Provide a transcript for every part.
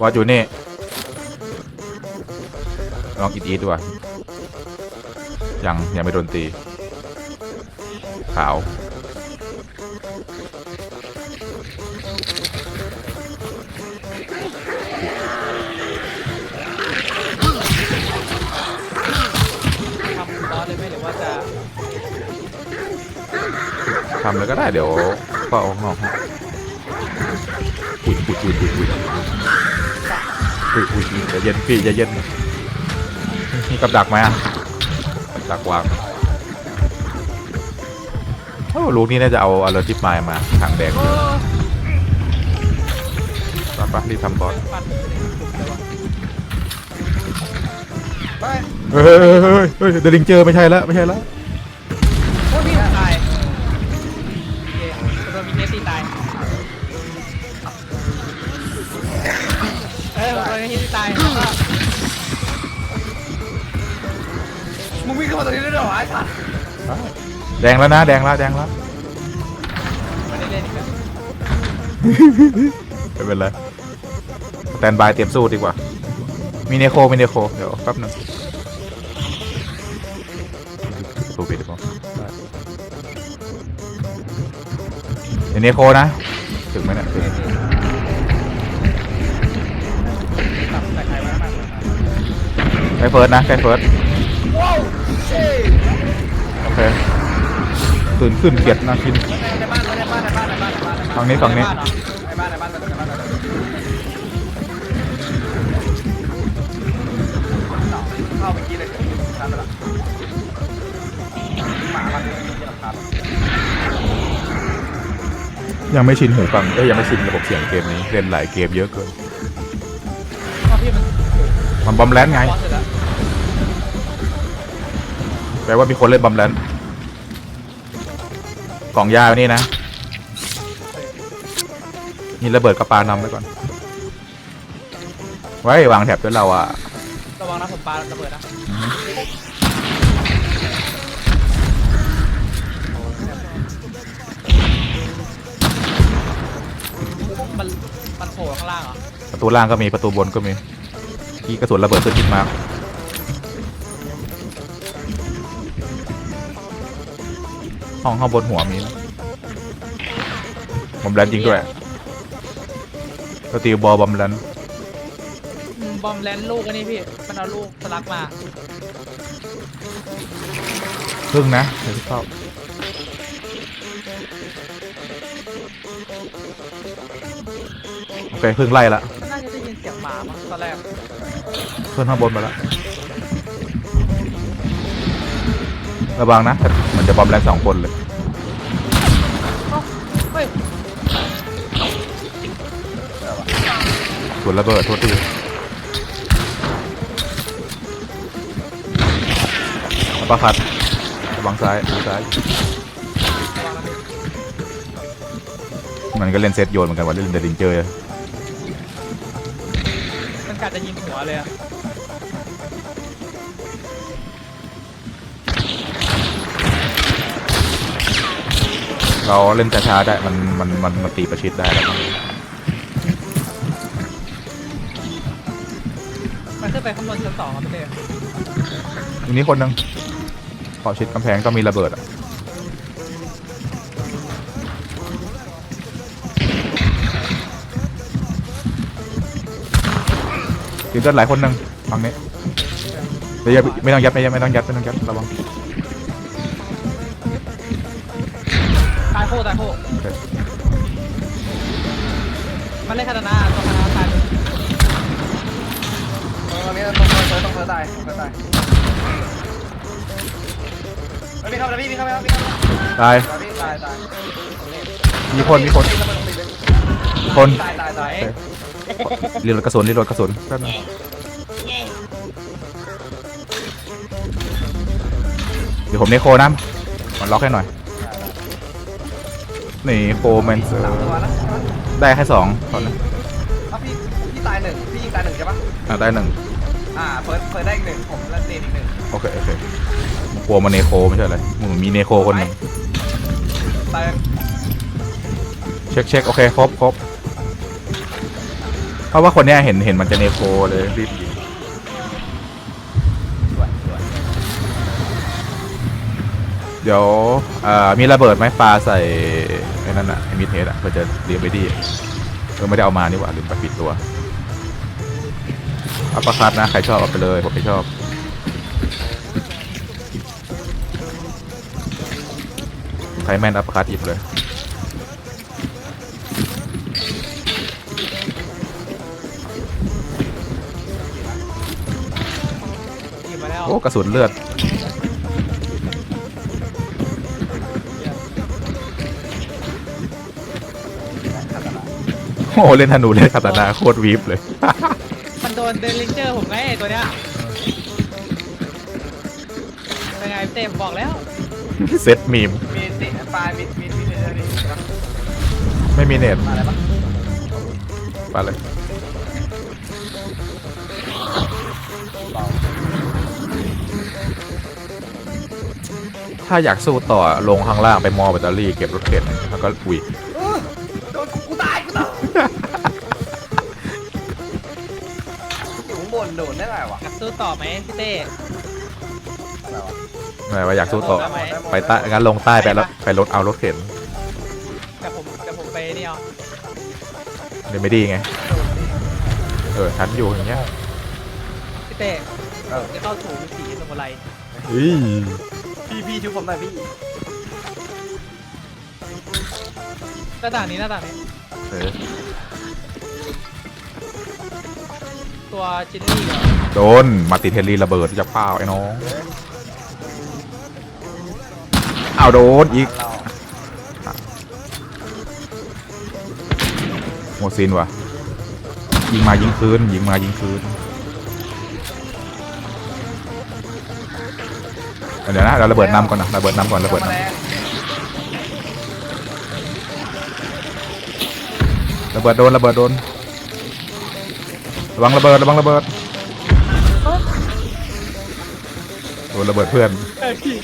วอดอยู่นี่ ลองอีทอีทดูว่ะยัง ยังไม่โดนตี ขาว ทำบอสเลยไหมหรือว่าจะ ทำเลยก็ได้เดี๋ยวก็เอาข้างนอกห้อุ้ ยอุ้ยอุ้ยอุ้ยอุ้ยอุ้ยอุ้ยอุ้ยใจเย็นพี่ใจเย็นมีกับดักไหมอะดักวางโอ้ลูกนี้น่าจะเอาอารทิปไมล์มาทางแดงโอ้ปะปะรีบทำบอสเฮ้ยเฮ้ยเฮ้ยเฮ้ยเดลิงเจอร์ไม่ใช่แล้วไม่ใช่แล้ว เออโดนมีเนสตีตายแล้วก็มึงวิ่งเข้ามาตรงนี้ได้เหรอไอ้สัสแดงแล้วนะ แดงแล้วแดงแล้วไม่ได้เล่นอีกแล้วไม่เป็นไรสแตนบายเตรียมสู้ดีกว่า มีเนโคมีเนโคเดี๋ยวแป๊บหนึงสู้ปิดดีกว่าเดี๋ยวเนโคนะ ถึงไหมเนี่ยถึง ล้เฟิร์สนะใกล้เฟิร์สโอเคตื่นขึ้นเกียรตินาคินในบ้านในบ้านในบ้านในบ้านในบ้านฝั่งนี้ฝั่งนี้ในบ้านในบ้านในบ้านในบ้านเข้าเมื่อกี้เลยทำไปละหมามันที่เราทำยังไม่ชินหูฟังเอ้ยยังไม่ชินระบบเสียงเกมนี้เล่นหลายเกมเยอะเกิน มันบอมแลนด์ไง แล้วแปลว่ามีคนเล่นบอมแลนด์กล่องยาอยู่นี่นะ นี่ระเบิดกระปานำไว้ก่อน ไว้วางแถบด้วยเราอะ ระวังนะผมปาระเบิดนะมันมันโผล่ข้างล่างเหรอ ประตูล่างก็มีประตูบนก็มีที่กระสุนระเบิดขึ้นทิศมาร์ ห้องข้างบนหัวมีนะบอมแลนด์จริงด้วยสตีลบอลบอมแลนด์อืมบอมแลนด์ลูกอันนี้พี่ มันเอาลูกสลักมา พึ่งนะเดี๋ยวเข้าโอเคพึ่งไล่ละมันน่าจะได้ยินเสียงหมามั้งตอนแรกขึ้นข้างบนมาแล้ว ระวังนะมันจะบอมแรงสองคนเลยเอ้าเฮ้ยส่วนระเบิดโทษทีอัปเปอร์คัดระวังซ้ายดูซ้าย มันก็เล่นเซตโยนเหมือนกันว่าเล่นเดลิงเจอร์มันกัดจะยิงหัวเลยอะ เราเล่นช้าๆได้มันมันมันมันตีประชิดได้แล้วมันขึ้นไปข้างบนชั้นสองครับพี่เต้ตรงนี้คนหนึงขอชิดกำแพงก็มีระเบิดอะตีเลือดหลายคนหนึ่งฝั่งนี้เดี๋ยวอย่าไม่ต้องยัดไม่ไม่ต้องยัดไม่ต้องยัดระวัง คตรตายโคตรโอเคมันเล่นคาตานาตัวคาตานาตายตรงนี้ต้องเฟิร์ต้องเฟิร์ตายเฟิร์ตายไม่มีเข้าแล้วพี่มีเข้าไหมครับมีเข้าไหมตายพี่ตายตายมีคนมีคนคนตายตายตายโอเครีโหลดกระสุนรีโหลดกระสุนแป๊บนึงเดี๋ยวผมเนโคนะมันล็อกให้หน่อย นี่โคแมนเซอสามร์ตัวนะได้แค่สองตอนนี้ถ้าพี่พี่ตายหนึ่งพี่ยิงตายหนึ่งใช่ปะอะได้หนึ่งอ่าเฟิร์สเฟิร์สได้อีกหนึ่งผมแล้วเดนอีกหนึ่งโอเคโอเคกลัวมันเนโคไม่ใช่อะไรมึงมีเนโคคนหนึ่งตายเช็คเช็คโอเคครบครบเพราะว่าคนเนี้ยเห็นเห็นมันจะเนโคเลยรีบยิง เดี๋ยวมีระเบิดไหมปลาใส่ไอ้นั่นอะไอ้มิดเฮดอะเพื่อจะเรียบไปดีเออไม่ได้เอามานี่หว่าลืมไปปิดตัวอัปปอร์คัตนะ ใครชอบเอาไปเลย ผมไม่ชอบใครแม่นอัปปอร์คัตหยิบเลยโอ้กระสุนเลือด โอ้เล่นธนูเล่นคาตานาโคตรวีฟเลย มันโดนเดนลิงเจอร์ผมไงไอ้ตัวเนี้ยเป็นไงเต็มบอกแล้ว เซตมีม มีติปลายมีมีมีเนื้อนี่นะไม่มีเน็ตมาอะไรปะไปเลยเบาถ้าอยากสู้ต่อลงข้างล่างไปมอแบตเตอรี่เก็บรถเข็นแล้วก็อุย ต่อไหมพี่เต้อะไรวะไม่ว่าอยากสู้ต่อได้หมดไปใต้งั้นลงใต้ไปแล้วไปรถเอารถเข็นแต่ผมแต่ผมไปนี่เอาเดี๋ยวไม่ดีไงเออฉันอยู่อย่างเงี้ยพี่เต้เออ จะเข้าถูสีสมุไรอีพี่พี่ช่วยผมหน่อยพี่หน้าต่างนี้หน้าต่างนี้เออ ตัวจินนี่เหรอโดนมาติเทลลี่ระเบิดจะเปล่าไอ้น้องเอาโดนอีกโมซินวะยิงมายิงคืนยิงมายิงคืนเดี๋ยวนะเราระเบิดนำก่อนนะระเบิดนำก่อนระเบิดนำระเบิดโดนระเบิดโดน ระวังระเบิดระวังระเบิดโดนระเบิดเพื่อนเออพี่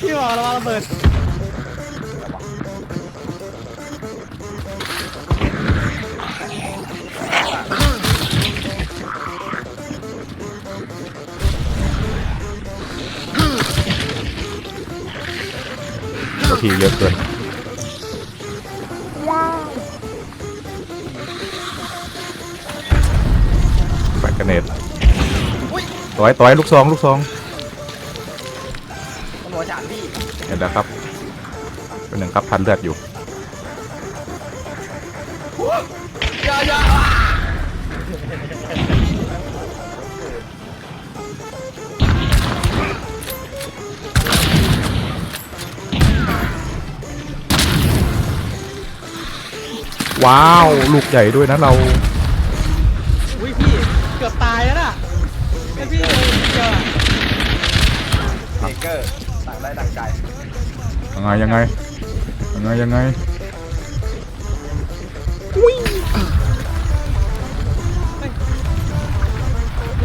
พี่บอกระวังระเบิดตัวทีเยอะเกิน ต่อยต่อยลูกซองลูกซองตำรวจฉานพี่เห็นแล้วครับเป็นหนึ่งครับพันเลือดอยู่อย่าอย่าว้าว ลูกใหญ่ด้วยนะเรา เบเกอร์ต่างได้ดังใจยังไงยังไงยังไงยังไง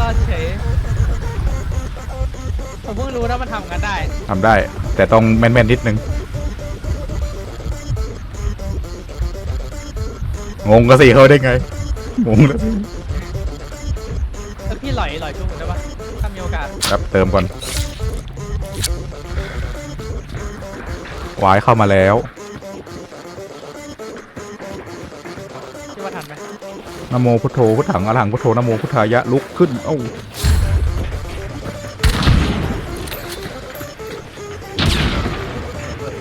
รอดเฉย ผมเพิ่งรู้นะมันทำกันได้ ทำได้ แต่ต้องแม่นๆนิดนึง งงก็สิเขาได้ไง งงแล้วสิแล้วพี่หลอยหลอยช่วงผมได้ปะถ้ามีโอกาส ครับเติมก่อน วายเข้ามาแล้วพี่ว่าทันไหมนะโมพุทโธพุทถังอรหังพุทโธนะโมพุทธายะลุกขึ้นเอ้า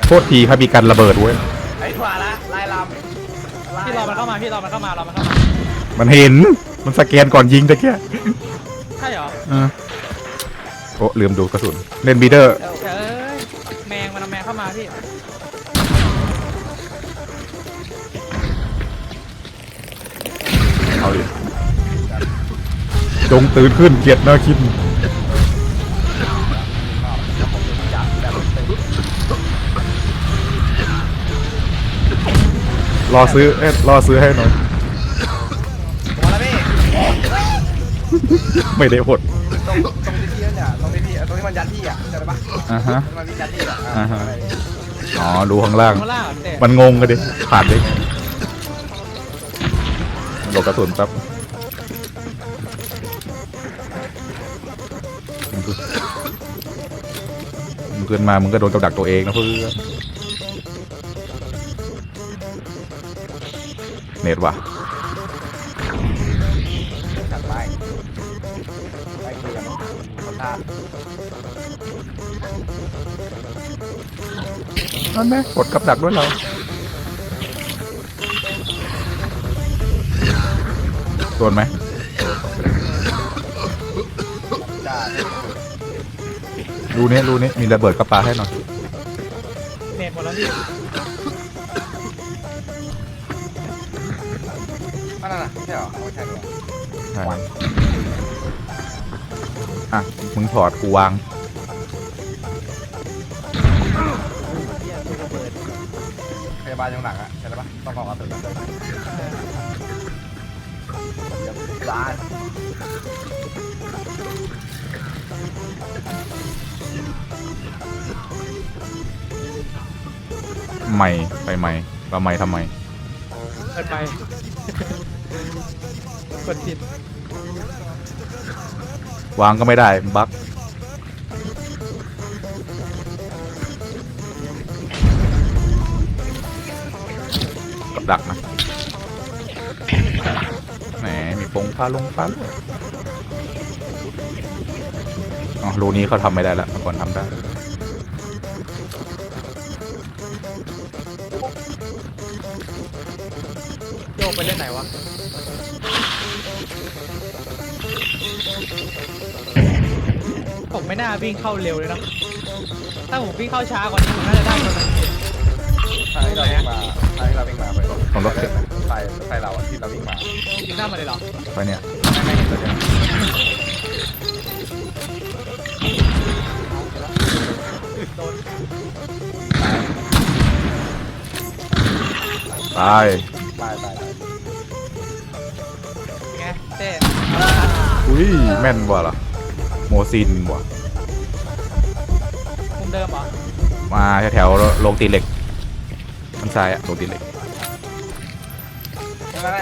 โทษทีครับมีการระเบิดเว้ยไอ้ขวาละลายลำพี่รอมันเข้ามาพี่รอมันเข้ามารอมันเข้ามามันเห็นมันสแกนก่อนยิงตะเกียใช่เหรออะโอ้ลืมดูกระสุนเล่นบีเดอร์ เอ้ยแจงตื่นขึ้นเกียรตินาคินรอซื้อเอ๊ะรอซื้อให้หน่อยมาแล้วพี่ไม่ได้หด ตรงตรงที่พี่เนี่ยตรงที่พี่ตรงที่มันยัดพี่อะใช่ไหมปะอ่าฮะที่มันมียัดพี่อะอ่าฮะ อ๋อ ดูข้างล่างข้างล่างเหรอเต้มันงงกันดิผ่านได้ไงมันหลบกระสุนแป๊บ มึงขึ้นมา มึงก็โดนกับดักตัวเองนะเพื่อนเน็ตว่ะจัดไปไปเกียมคนท่านั่นแม่กดกับดักด้วยเราโดนไหม รูนี้รูนี้มีระเบิดกระปาให้หน่อยเน็ตหมดแล้วพี่อันนั้นน่ะใช่เหรอไม่ใช่หรอใช่อะมึงถอดกูวางเหี้ยตัวระเบิดพยาบาลอยู่ข้างหลังอะใช่ไหมปะต้องกองกระสุนเลยเดี๋ยวร้าน ใหม่ไปใหม่เราใหม่ทำไมเปิดไปกดผิดวางก็ไม่ได้บั๊กกับดักนะแหมมีปงพาลงพาลง อ๋อรูนี้เขาทำไม่ได้แล้วเมื่อก่อนทำได้โยกไปเล่นไหนวะผมไม่น่าวิ่งเข้าเร็วเลยนะถ้าผมวิ่งเข้าช้ากว่านี้ผมน่าจะได้คนนั้นทางที่เราวิ่งมาทางที่เราวิ่งมาไปของรถเข็น ไปไปเราอะที่เราวิ่งมายิงหน้ามาเลยเหรอไปเนี่ยไม่เห็นเลย โดนตายไปไปไปไงเต้อุ้ยแม่นว่ะล่ะโมซินว่ะมุมเดิมเหรอมาแถวๆโรงตีเหล็กมันซ้ายอะโรงตีเหล็กไม่เป็นไร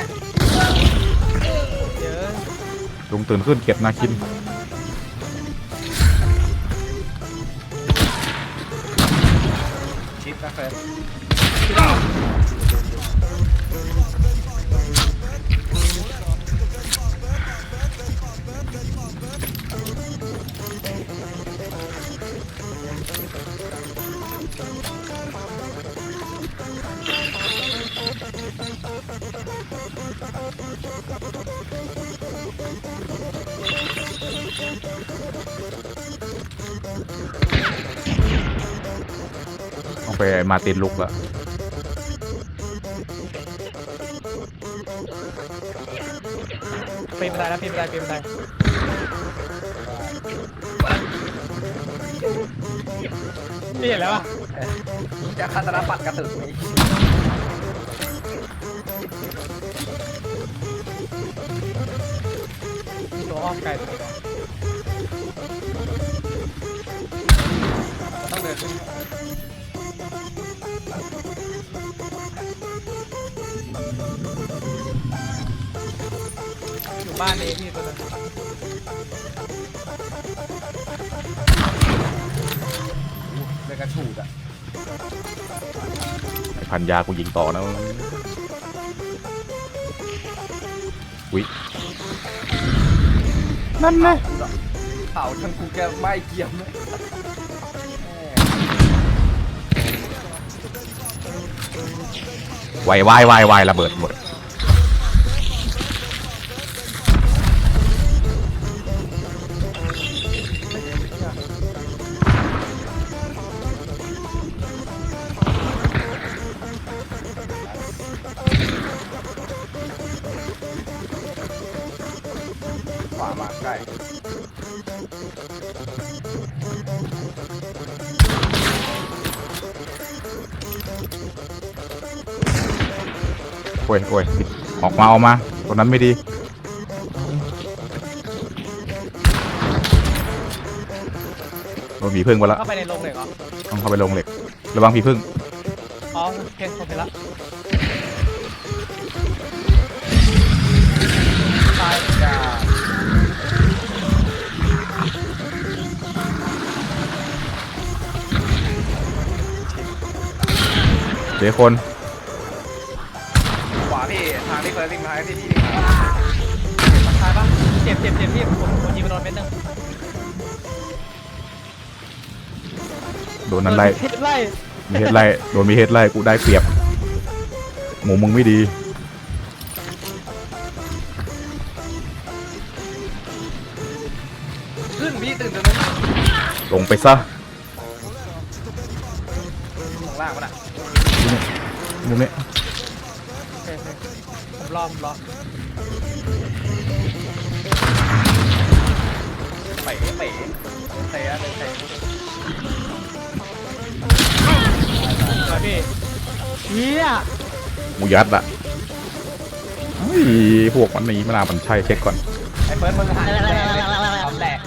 เยอะลุงตื่นขึ้นเก็บนาคิน ชิ ไปมาร์ตินลุกละปีนบันไดแล้วปีนบันไดปีนบันไดนี่เห็นแล้วอะจะคาตานาปัดกระสุนไหมมีตัวอ้อมไกลตัวนึงต้องเดินขึ้น บ้านเองพี่ตัวนึงเดินกระฉูดอะพันยากูยิงต่อนะวินั่นนะเผาทั้งกูแกไม่เกี่ยมเลยวายวายวายวายระเบิดหมด อ้ยโอ้ยออกมาออกมาตรงนั้นไม่ดีโดนผีพึ่งไปแล้วเข้าไปในโรงเหล็กเหรอ ต้องเข้าไปโรงเหล็กระวังผีพึ่งอ๋อโอเคผมเห็นละตายจ้วเดี๋ยวคน ทางที่เฟิร์สวิ่งมาที่ที่วิ่งมาตายปะเจ็บเจ็บเจ็บพี่ผมผมยิงไปโดนเม็ดหนึงโดนนั้นไล่เฮ็ดไล่มีเฮดไล่โดนมีเฮดไล่กูได้เปรียบหมูมึงไม่ดี ขึ้นพี่ตื่นตรงนั้นลงไปซะข้างล่างมันอะมุมนี้โอเคโอเคผม รอผมรอบเป๋เป๋เตะเตะเตะมาพี่เฮียมูยัดอะเฮ้ยพวกมันนี้ไม่น่ามันใช่เช็คก่อน ไอ้เฟิร์สมึงหันแหลกทำแหลก